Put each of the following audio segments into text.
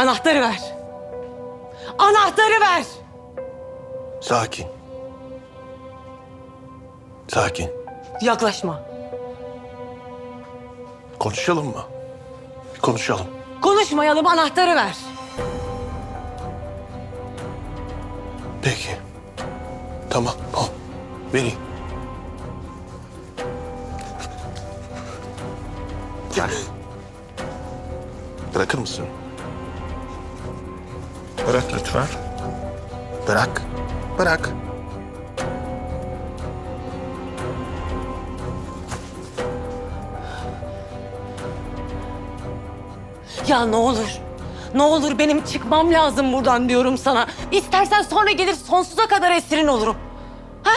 Anahtarı ver. Anahtarı ver. Sakin. Sakin. Yaklaşma. Konuşalım mı? Bir konuşalım. Konuşmayalım anahtarı ver. Peki. Tamam. Al. Vereyim. Gel. Bırakır mısın? Bırak lütfen. Bırak. Bırak. Ya ne olur. Ne olur benim çıkmam lazım buradan diyorum sana. İstersen sonra gelir sonsuza kadar esirin olurum. Ha?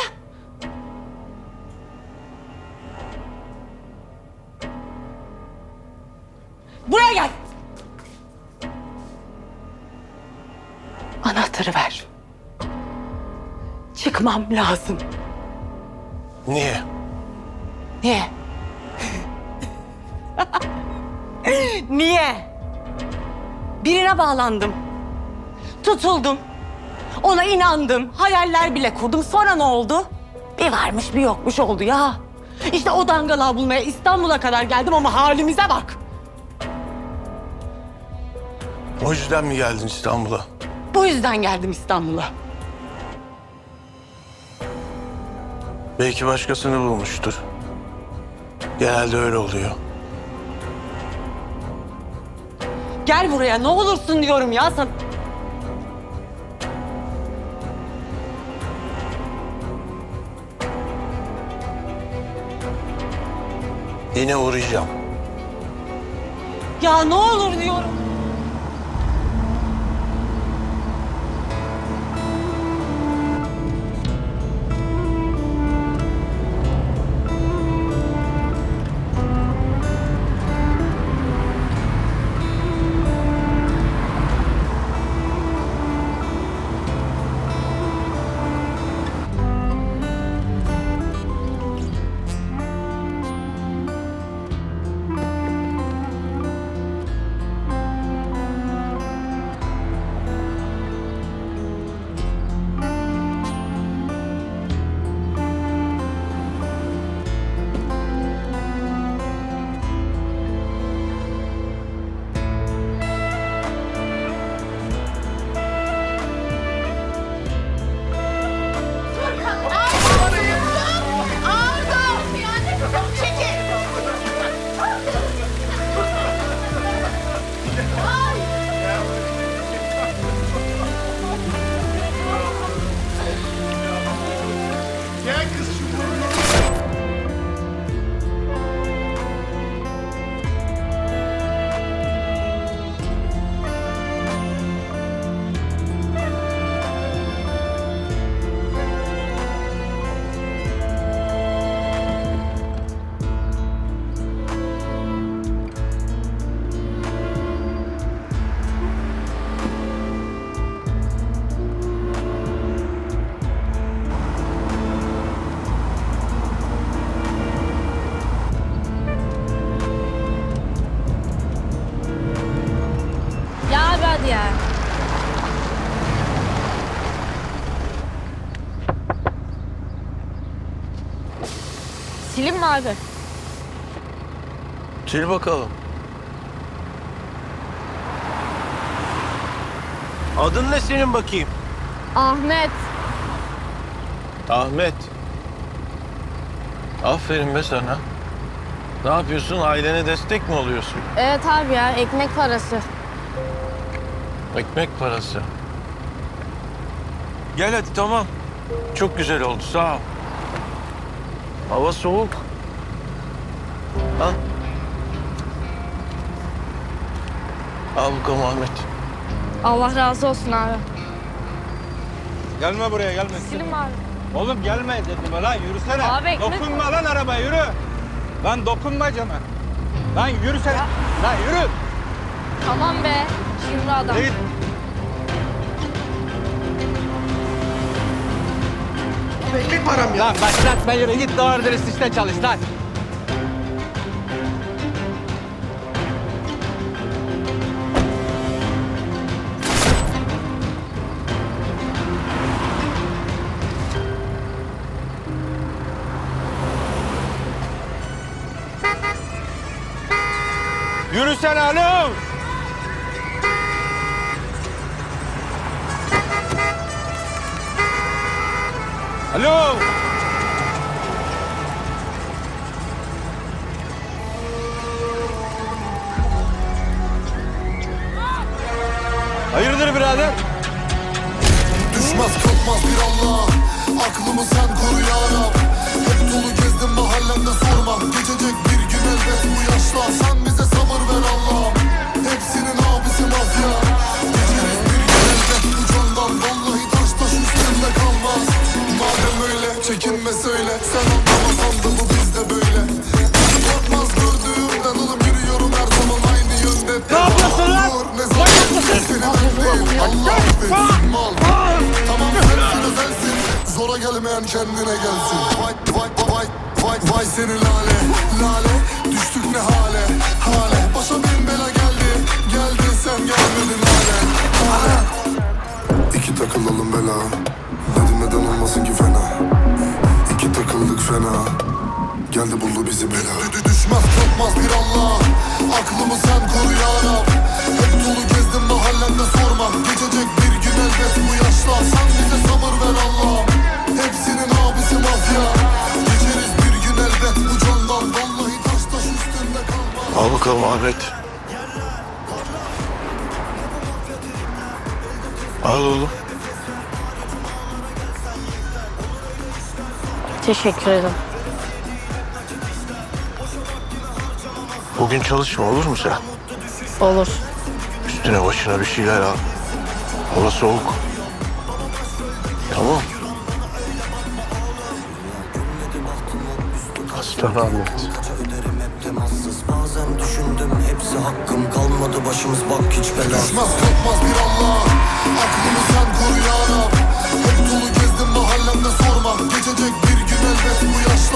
Buraya gel. Anahtarı ver. Çıkmam lazım. Niye? Niye? Niye? Birine bağlandım. Tutuldum. Ona inandım. Hayaller bile kurdum. Sonra ne oldu? Bir varmış bir yokmuş oldu ya. İşte o dangalığı bulmaya İstanbul'a kadar geldim ama halimize bak. O yüzden mi geldin İstanbul'a? Bu yüzden geldim İstanbul'a. Belki başkasını bulmuştur. Genelde öyle oluyor. Gel buraya ne olursun diyorum ya sana. Yine uğrayacağım. Ya ne olur diyorum. Ya Silin mi abi? Sil bakalım. Adın ne senin bakayım? Ahmet. Ahmet. Aferin be sana. Ne yapıyorsun? Ailene destek mi oluyorsun? Evet abi ya ekmek parası. Ekmek parası. Gel hadi tamam. Çok güzel oldu sağ ol. Hava soğuk. Al. Al bakalım Ahmet. Allah razı olsun abi. Gelme buraya gelme. Silin mi abi? Oğlum gelme dedim lan yürüsene. Abi, ekmek dokunma lan araba yürü. Lan dokunma cama. Lan yürüsene. Lan yürü. Tamam be. Şimdi adam. abi ekmek param ya. Lan başlatma yürü git doğru dürüst işte çalış lan. Yürüsene oğlum. Alo. Hayırdır birader? Düşmez kalkmaz bir Allah Aklımı sen koru ya Rab Hep dolu gezdim mahallemde sorma Geçecek bir gün elbet bu yaşlar Sen bize çekinme söyle. Sen anlamasan da bu bizde böyle. Korkmaz gördüğümden oğlum yürüyorum her zaman aynı yönde. Ne yapıyorsun lan? Ne zaman seni ben? Allah affetsin mal Tamam sensin özelsin. Zora gelmeyen kendine gelsin. Vay vay vay vay vay seni lale. Lale düştük ne hale? Hale. Başa bin bela geldi. Geldi sen gelmedin hale Hale. İki takılalım bela. Dedim neden olmasın ki fena fena. Geldi buldu bizi bela. Dü- Düşmez korkmaz bir Allah. Aklımı sen koru ya Rab. Hep dolu gezdim mahallemde sorma Geçecek bir gün elbet bu yaşlar. Sen bize sabır ver Allah'ım. Hepsinin abisi mafya. Geçeriz bir gün elbet bu candan. Vallahi taş taş üstünde kalmaz Al bakalım Ahmet. Al oğlum. Teşekkür ederim. Bugün çalışma olur mu sen? Olur. Üstüne başına bir şeyler al. Hava soğuk. Tamam. Aslan Ahmet. Bazen düşündüm hepsi hakkım Kalmadı başımız bak hiç bela Düşmez korkmaz bir Allah Aklımı sen koru ya Rab Hep dolu gezdim mahallemde sorma. Geçecek bir gün elbet bu yaşlar